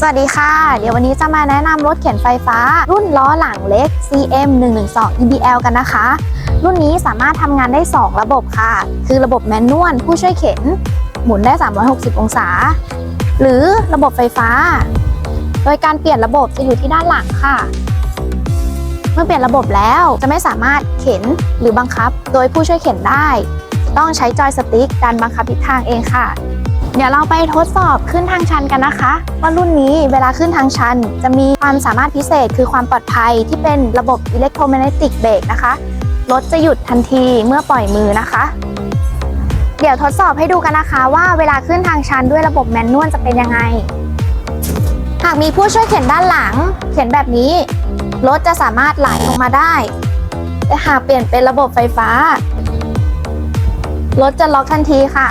สวัสดีค่ะ เดี๋ยววันนี้จะมาแนะนำรถเข็นไฟฟ้า รุ่นล้อหลังเล็ก CM 112 EBL กันนะคะ รุ่นนี้สามารถทำงานได้ 2 ระบบค่ะ คือระบบแมนนวลผู้ช่วยเข็น หมุนได้ 360 องศา หรือระบบไฟฟ้า โดยการเปลี่ยนระบบจะอยู่ที่ด้านหลังค่ะ เมื่อเปลี่ยนระบบแล้วจะไม่สามารถเข็นหรือบังคับ โดยผู้ช่วยเข็นได้ ต้องใช้จอยสติ๊กการบังคับทิศทางเองค่ะ เดี๋ยวเราไปทดสอบขึ้นทางชันกันนะคะ ว่ารุ่นนี้เวลาขึ้นทางชัน จะมีความสามารถพิเศษคือความปลอดภัยที่เป็นระบบอิเล็กโทรแมกเนติกเบรกนะคะรถจะหยุดทันทีเมื่อปล่อยมือนะคะ เดี๋ยวทดสอบให้ดูกันนะคะ ว่าเวลาขึ้นทางชันด้วยระบบแมนนวลจะเป็นยังไง หากมีผู้ช่วยเข็นด้านหลัง เข็นแบบนี้ รถจะสามารถไหลลงมาได้ แต่หากเปลี่ยนเป็นระบบไฟฟ้ารถจะล็อกทันทีค่ะ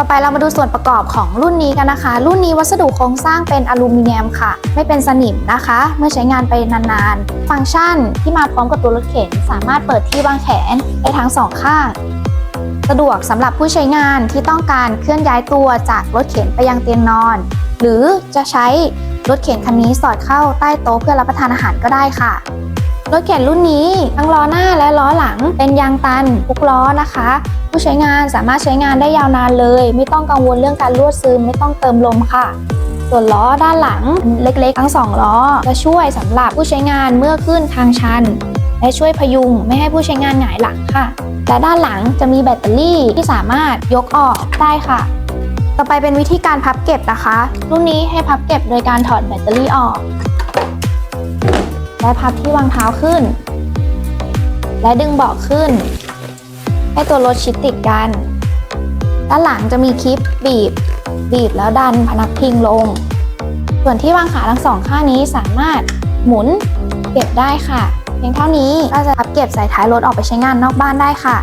ต่อไปเรามาดูส่วนประกอบของรุ่นนี้กันนะคะ รุ่นนี้วัสดุโครงสร้างเป็นอลูมิเนียมค่ะ ไม่เป็นสนิมนะคะ เมื่อใช้งานไปนานๆ ฟังก์ชันที่มาพร้อมกับตัวรถเข็น สามารถเปิดที่วางแขนได้ทั้งสองข้างสะดวกสำหรับผู้ใช้งานที่ต้องการเคลื่อนย้ายตัวจากรถเข็นไปยังเตียงนอน หรือจะใช้รถเข็นคันนี้สอดเข้าใต้โต๊ะเพื่อรับประทานอาหารก็ได้ค่ะ รถเข็นรุ่นนี้ทั้งล้อหน้าและล้อหลังเป็นยางตันทุกล้อนะคะ ผู้ใช้งานสามารถใช้งานได้ยาวนานเลย ไม่ต้องกังวลเรื่องการรั่วซึมไม่ต้องเติมลมค่ะส่วนล้อด้านหลังเล็กๆ ทั้งสองล้อ จะช่วยสำหรับผู้ใช้งานเมื่อขึ้นทางชัน และช่วยพยุงไม่ให้ผู้ใช้งานหงายหลังค่ะ และด้านหลังจะมีแบตเตอรี่ที่สามารถยกออกได้ค่ะ ต่อไปเป็นวิธีการพับเก็บนะคะ รุ่นนี้ให้พับเก็บโดยการถอดแบตเตอรี่ออก และพับที่วางเท้าขึ้น และดึงเบาะขึ้น ให้ตัวรถชิดติดกัน ด้านหลังจะมีคลิปบีบ บีบแล้วดันพนักพิงลง ส่วนที่วางขาทั้งสองข้างนี้สามารถหมุนเก็บได้ค่ะ เพียงเท่านี้ก็จะพับเก็บสายท้ายรถออกไปใช้งานนอกบ้านได้ค่ะ